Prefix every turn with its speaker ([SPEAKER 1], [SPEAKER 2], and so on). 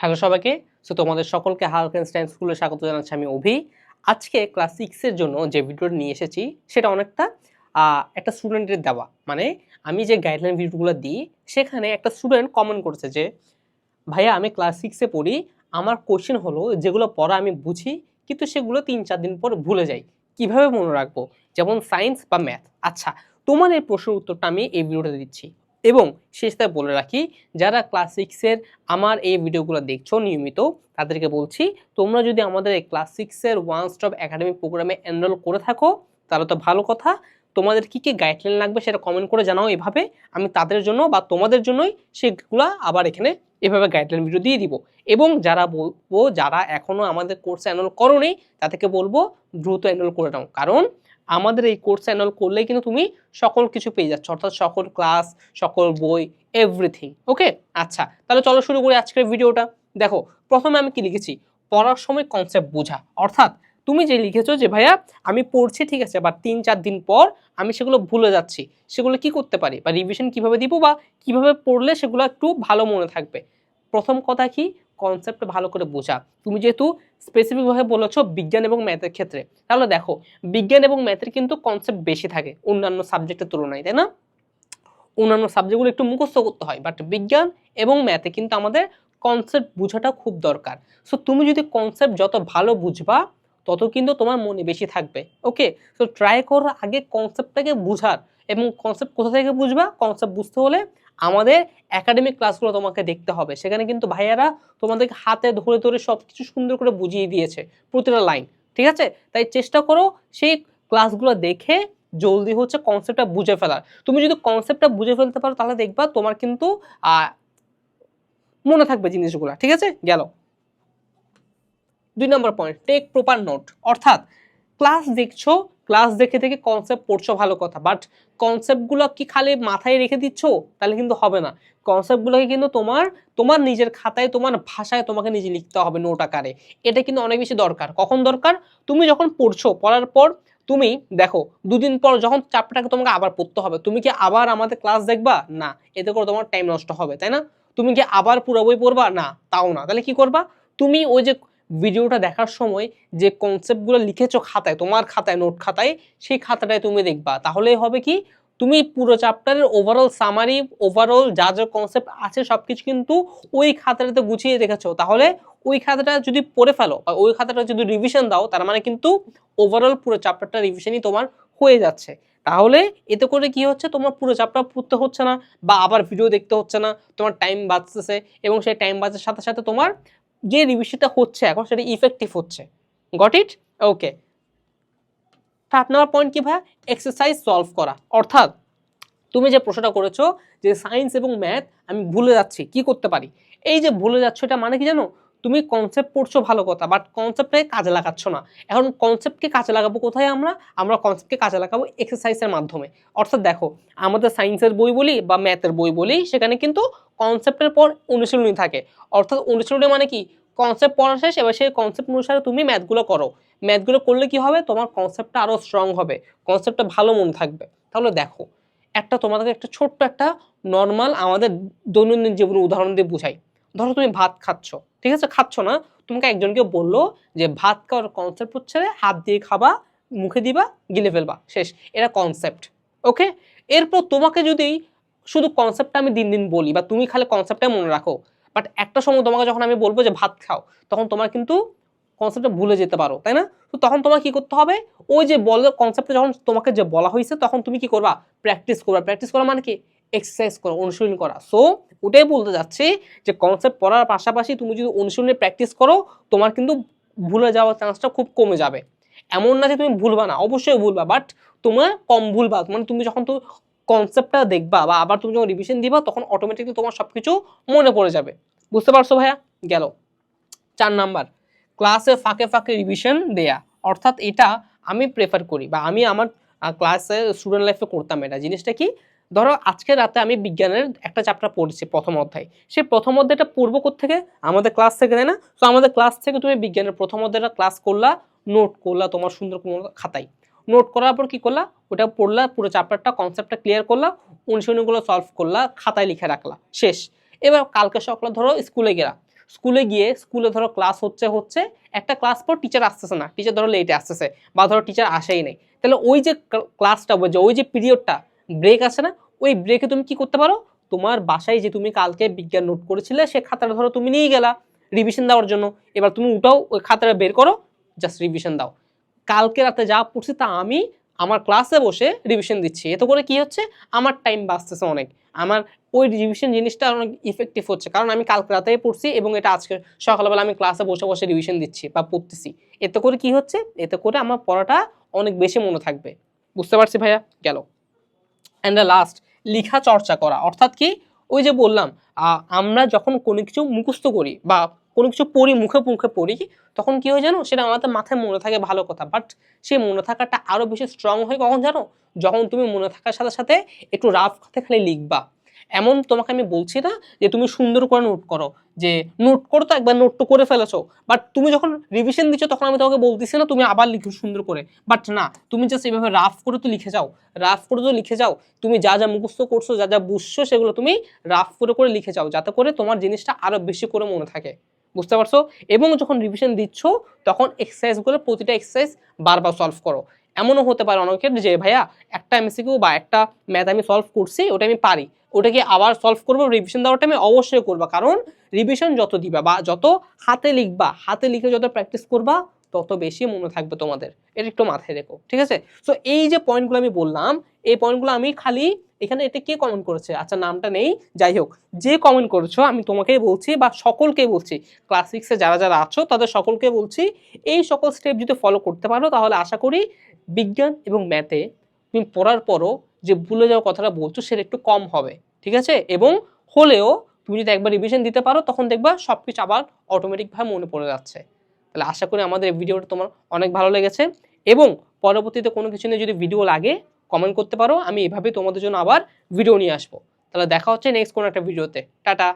[SPEAKER 1] Hello সবাইকে। So তোমাদের সকলকে হালকেনস্টাইন স্কুলে স্বাগত জানাচ্ছি আমি অভি। আজকে ক্লাস সিক্সের জন্য যে ভিডিওটা নিয়ে এসেছি, সেটা অনেকটা একটা স্টুডেন্টের দেওয়া। মানে আমি যে গাইডলাইন ভিডিওগুলো দিই, সেখানে একটা স্টুডেন্ট কমেন্ট করছে যে, ভাইয়া, আমি ক্লাস সিক্সে পড়ি, আমার কোশ্চেন হলো যেগুলো পড়া আমি বুঝি, কিন্তু সেগুলো তিন চার দিন পর ভুলে যাই। কীভাবে মনে রাখব? যেমন সায়েন্স বা ম্যাথ আচ্ছা তোমার এই প্রশ্নের উত্তরটা আমি এই ভিডিওতে দিচ্ছি। এবং শেষটা বলে রাখি, যারা ক্লাস সিক্সের আমার এই ভিডিওগুলো দেখছ নিয়মিত, তাদেরকে বলছি, তোমরা যদি আমাদের এই ক্লাস সিক্সের ওয়ান স্টপ একাডেমিক প্রোগ্রামে এনরোল করে থাকো, তাহলে তো ভালো কথা। তোমাদের কি কী গাইডলাইন লাগবে সেটা কমেন্ট করে জানাও এভাবে। আমি তাদের জন্য বা তোমাদের জন্যই সেগুলো আবার এখানে এভাবে গাইডলাইন ভিডিও দিয়ে দিব। এবং যারা বলব, যারা এখনও আমাদের কোর্সে এনরোল করোনি, তাদেরকে বলব, দ্রুত এনরোল করে নাও। কারণ আমাদের এই কোর্স এনরোল করলেই কিন্তু তুমি সকল কিছু পেয়ে যাচ্ছ, অর্থাৎ সকল ক্লাস সকল বই এভরিথিং ওকে আচ্ছা তাহলে চলো শুরু করি আজকের ভিডিওটা দেখো, প্রথমে আমি কি লিখেছি? পড়ার সময় কনসেপ্ট বোঝা, অর্থাৎ তুমি যে লিখেছো যে, ভাইয়া, আমি পড়ছি, ঠিক আছে বা তিন চার দিন পর আমি সেগুলো ভুলে যাচ্ছি, সেগুলো কি করতে পারি? বা রিভিশন কীভাবে দিব বা কীভাবে পড়লে সেগুলো একটু ভালো মনে থাকবে? প্রথম কথা কি? কনসেপ্ট ভালো করে বোঝা। তুমি যেহেতু স্পেসিফিকভাবে বলেছ বিজ্ঞান এবং ম্যাথের ক্ষেত্রে, তাহলে দেখো, বিজ্ঞান এবং ম্যাথের কিন্তু কনসেপ্ট বেশি থাকে অন্যান্য সাবজেক্টের তুলনায়, তাই না? অন্যান্য সাবজেক্টগুলো একটু মুখস্থ করতে হয় বাট বিজ্ঞান এবং ম্যাথে কিন্তু আমাদের কনসেপ্ট বোঝাটা খুব দরকার। সো তুমি যদি কনসেপ্ট যত ভালো বুঝবা তত কিন্তু তোমার মনে বেশি থাকবে। ওকে সো ট্রাই করো আগে কনসেপ্টটাকে বুঝার এবং কনসেপ্ট কোথা থেকে বুঝবা? কনসেপ্ট বুঝতে হলে আমাদের একাডেমিক ক্লাসগুলো তোমাকে দেখতে হবে। সেখানে কিন্তু ভাইয়ারা তোমাদেরকে হাতে ধরে ধরে সব কিছু সুন্দর করে বুঝিয়ে দিয়েছে প্রতিটা লাইন ঠিক আছে? তাই চেষ্টা করো সেই ক্লাসগুলো দেখে জলদি হচ্ছে কনসেপ্টটা বুঝে ফেলার। তুমি যদি কনসেপ্টটা বুঝে ফেলতে পারো, তাহলে দেখবা তোমার কিন্তু মনে থাকবে জিনিসগুলো। ঠিক আছে? গেল। দুই নম্বর পয়েন্ট টেক প্রপার নোট অর্থাৎ ক্লাস দেখছ ক্লাস দেখে দেখে কনসেপ্ট পড়ছো ভালো কথা বাট কনসেপ্টগুলো কি খালি মাথায় রেখে দিচ্ছ? তাহলে কিন্তু হবে না। কনসেপ্টগুলোকে কিন্তু তোমার তোমার নিজের খাতায়, তোমার ভাষায় তোমাকে নিজে লিখতে হবে নোট আকারে। এটা কিন্তু অনেক বেশি দরকার। কখন দরকার? তুমি যখন পড়ছো, পড়ার পর তুমি দেখো, দুদিন পর যখন চাপটাকে তোমাকে আবার পড়তে হবে, তুমি কি আবার আমাদের ক্লাস দেখবা? না। এতে করে তোমার টাইম নষ্ট হবে, তাই না? তুমি কি আবার পুরো বই পড়বা? না, তাও না। তাহলে কি করবা? তুমি ওই যে ভিডিওটা দেখার সময় যে কনসেপ্টগুলো লিখেছো খাতায়, তোমার খাতায় নোট খাতায়, সেই খাতাটায় তুমি দেখবা। তাহলে হবে কি, তুমি পুরো চ্যাপ্টারের ওভারঅল সামারি ওভারঅল যা যা কনসেপ্ট আছে সব কিছু কিন্তু ওই খাতাটাতে গুছিয়ে রেখেছো। তাহলে ওই খাতাটা যদি পড়ে ফেলো বা ওই খাতাটা যদি রিভিশন দাও, তার মানে কিন্তু ওভারঅল পুরো চ্যাপ্টারটা রিভিশনই তোমার হয়ে যাচ্ছে। তাহলে এতে করে কি হচ্ছে, তোমার পুরো চাপটা পড়তে হচ্ছে না বা আবার ভিডিও দেখতে হচ্ছে না, তোমার টাইম বাঁচতেছে এবং সেই টাইম বাঁচার সাথে সাথে তোমার যে রিভিশনটা হচ্ছে এখন সেটা ইফেক্টিভ হচ্ছে। গট ইট ওকে সাত নম্বর পয়েন্ট কী ভাই এক্সারসাইজ সলভ করা। অর্থাৎ তুমি যে প্রশ্নটা করেছ যে সায়েন্স এবং ম্যাথ আমি ভুলে যাচ্ছি, কি করতে পারি? এই যে ভুলে যাচ্ছ, এটা মানে কি জানো? তুমি কনসেপ্ট পড়ছো ভালো কথা বাট কনসেপ্টটাকে কাজে লাগাচ্ছ না। এখন কনসেপ্টকে কাজে লাগাবো কোথায় আমরা? আমরা কনসেপ্টকে কাজে লাগাবো এক্সারসাইজের মাধ্যমে। অর্থাৎ দেখো, আমাদের সায়েন্সের বই বলি বা ম্যাথের বই বলি, সেখানে কিন্তু কনসেপ্টের পর অনুশীলনী থাকে। অর্থাৎ অনুশীলনী মানে কি? কনসেপ্ট পড়া শেষ, এবার সেই কনসেপ্ট অনুসারে তুমি ম্যাথগুলো করো। ম্যাথগুলো করলে কি হবে? তোমার কনসেপ্টটা আরও স্ট্রং হবে। কনসেপ্টটা ভালো মনে থাকবে। তাহলে দেখো, একটা তোমাদেরকে একটা ছোট্ট একটা নর্মাল আমাদের দৈনন্দিন জীবনের উদাহরণ দিয়ে বুঝাই। ধরো তুমি ভাত খাচ্ছ। ঠিক আছে? খাচ্ছ না? তোমাকে একজনকে বলল যে, ভাত খাওয়ার কনসেপ্ট হচ্ছে হাত দিয়ে খাবা, মুখে দিবা, গিলে ফেলবা, শেষ। এটা কনসেপ্ট ওকে এরপর তোমাকে যদি শুধু কনসেপ্টটা আমি দিন দিন বলি, বা তুমি খালি কনসেপ্টটা মনে রাখো বাট একটা সময় তোমাকে যখন আমি বলব যে, ভাত খাও, তখন তোমার কিন্তু কনসেপ্টটা ভুলে যেতে পারো, তাই না? তো তখন তোমার কি করতে হবে? ওই যে বল কনসেপ্টটা যখন তোমাকে যে বলা হয়েছে তখন তুমি কি করবা? প্র্যাকটিস করবা। প্র্যাকটিস করা মানে কি? এক্সারসাইজ করা, অনুশীলন করা। সো ওটাই বলতে যাচ্ছি যে কনসেপ্ট পড়ার পাশাপাশি তুমি যদি অনুশীলনে প্র্যাকটিস করো, তোমার কিন্তু ভুলে যাওয়ার চান্সটা খুব কমে যাবে। এমন না যে তুমি ভুলবা না, অবশ্যই ভুলবা বাট তোমার কম ভুলবা। মানে তুমি যখন তো কনসেপ্টটা দেখবা বা আবার তুমি যখন রিভিশন দিবা, তখন অটোমেটিকলি তোমার সব কিছু মনে পড়ে যাবে। বুঝতে পারছ ভাইয়া? গেল। চার নাম্বার। ক্লাসে ফাঁকে ফাঁকে রিভিশন দেয়া। অর্থাৎ এটা আমি প্রেফার করি বা আমি আমার ক্লাসে স্টুডেন্ট লাইফে করতাম এটা। জিনিসটা কি? ধরো আজকে রাতে আমি বিজ্ঞানের একটা চ্যাপ্টার পড়ছি প্রথম অধ্যায়। সেই প্রথম অধ্যায়টা পড়ব থেকে আমাদের ক্লাস থেকে, তাই না? তো আমাদের ক্লাস থেকে তুমি বিজ্ঞানের প্রথম অধ্যায়টা ক্লাস করলা নোট করলা তোমার সুন্দর কোনো খাতায়। নোট করার পর কী করলা? ওটা পড়লা, পুরো চ্যাপ্টারটা কনসেপ্টটা ক্লিয়ার করলা, অনুশীলনীগুলো সলভ করলা, খাতায় লিখে রাখলা। শেষ। এবার কালকে সকালে ধরো স্কুলে গেলা। স্কুলে গিয়ে স্কুলে ধরো ক্লাস হচ্ছে হচ্ছে একটা ক্লাস পর টিচার আসতেছে না। টিচার ধরো লেটে আসতেছে বা ধরো টিচার আসেই নেই। তাহলে ওই যে ক্লাসটা যে, ওই যে পিরিয়ডটা ব্রেক আছে না, ওই ব্রেকে তুমি কি করতে পারো? তোমার বাসায় যে তুমি কালকে বিজ্ঞান নোট করেছিলে, সে খাতাটা ধরো তুমি নিয়ে গেলা রিভিশন দেওয়ার জন্য। এবার তুমি উঠাও, ওই খাতাটা বের করো জাস্ট রিভিশন দাও। কালকে রাতে যা পড়ছি তা আমি আমার ক্লাসে বসে রিভিশন দিচ্ছি। এতে করে কি হচ্ছে? আমার টাইম বাঁচতেছে অনেক। আমার ওই রিভিশন জিনিসটা অনেক ইফেক্টিভ হচ্ছে। কারণ আমি কালকে রাতে পড়ছি এবং এটা আজকে সকালবেলা আমি ক্লাসে বসে বসে রিভিশন দিচ্ছি বা পড়তেছি। এতে করে কি হচ্ছে? এতে করে আমার পড়াটা অনেক বেশি মনে থাকবে। বুঝতে পারছি ভাইয়া? গেল। অ্যান্ড দ্য লাস্ট লিখা চর্চা করা। অর্থাৎ কি? ওই যে বললাম আমরা যখন কোনো কিছু মুখস্থ করি বা কোনো কিছু পড়ি, মুখে মুখে পড়ি তখন কী হয় জানো? সেটা আমাদের মাথায় মনে থাকে ভালো কথা। বাট সেই মনে থাকাটা আরও বেশি স্ট্রং হয় কখন জানো? যখন তুমি মনে থাকার সাথে সাথে একটু রাফ খাতে খালি লিখবা। এমন তোমাকে আমি বলছি না যে তুমি সুন্দর করে নোট করো, যে নোট করো তো একবার নোট তো করে ফেলেছো। বাট তুমি যখন রিভিশন দিচ্ছ তখন আমি তোমাকে বলতেছি না তুমি আবার লিখো সুন্দর করে। বাট না, তুমি জাস্ট এইভাবে রাফ করে তো লিখে যাও। রাফ করে তো লিখে যাও। তুমি যা যা মুখস্থ করছ, যা যা বুঝছ সেগুলো তুমি রাফ করে করে লিখে যাও, যাতে করে তোমার জিনিসটা আরও বেশি করে মনে থাকে। বুঝতে পারছ? এবং যখন রিভিশন দিচ্ছ, তখন এক্সারসাইজগুলো প্রতিটা এক্সারসাইজ বারবার সলভ করো। এমনও হতে পারে অনেকের যে, ভাইয়া, একটা এমসিকিউ বা একটা ম্যাথ আমি সলভ করছি, ওটা আমি পারি। ওটাকে আবার সলভ করব রিভিশন দেওয়াটা আমি অবশ্যই করব। কারণ রিভিশন যত দিবা বা যত হাতে লিখবা, হাতে লিখে যত প্র্যাকটিস করবা, তত বেশি মনে থাকবে তোমাদের। এটা একটু মাথায় রেখো, ঠিক আছে? সো এই যে পয়েন্টগুলো আমি বললাম, এই পয়েন্টগুলো আমি খালি এখানে এটা কে কমেন্ট করেছে? আচ্ছা নামটা নেই। যাই হোক, যে কমেন্ট করেছ, আমি তোমাকেই বলছি বা সকলকে বলছি। ক্লাস সিক্সে যারা যারা আছো, তাদের সকলকে বলছি, এই সকল স্টেপ যদি ফলো করতে পারো, তাহলে আশা করি বিজ্ঞান এবং ম্যাথে তুমি পড়ার পরও যে ভুলে যাওয়ার কথাটা বলছো সেটা একটু কম হবে, ঠিক আছে? এবং হলেও তুমি যদি একবার রিভিশন দিতে পারো, তখন দেখবা সব কিছু আবার অটোমেটিকভাবে মনে পড়ে যাচ্ছে। তাহলে আশা করি আমাদের এই ভিডিওটা তোমার অনেক ভালো লেগেছে এবং পরবর্তীতে কোনো কিছু নিয়ে যদি ভিডিও লাগে কমেন্ট করতে পারো। আমি এভাবে তোমাদের জন্য আবার ভিডিও নিয়ে আসব। তাহলে দেখা হচ্ছে নেক্সট কোনো একটা ভিডিওতে টাটা!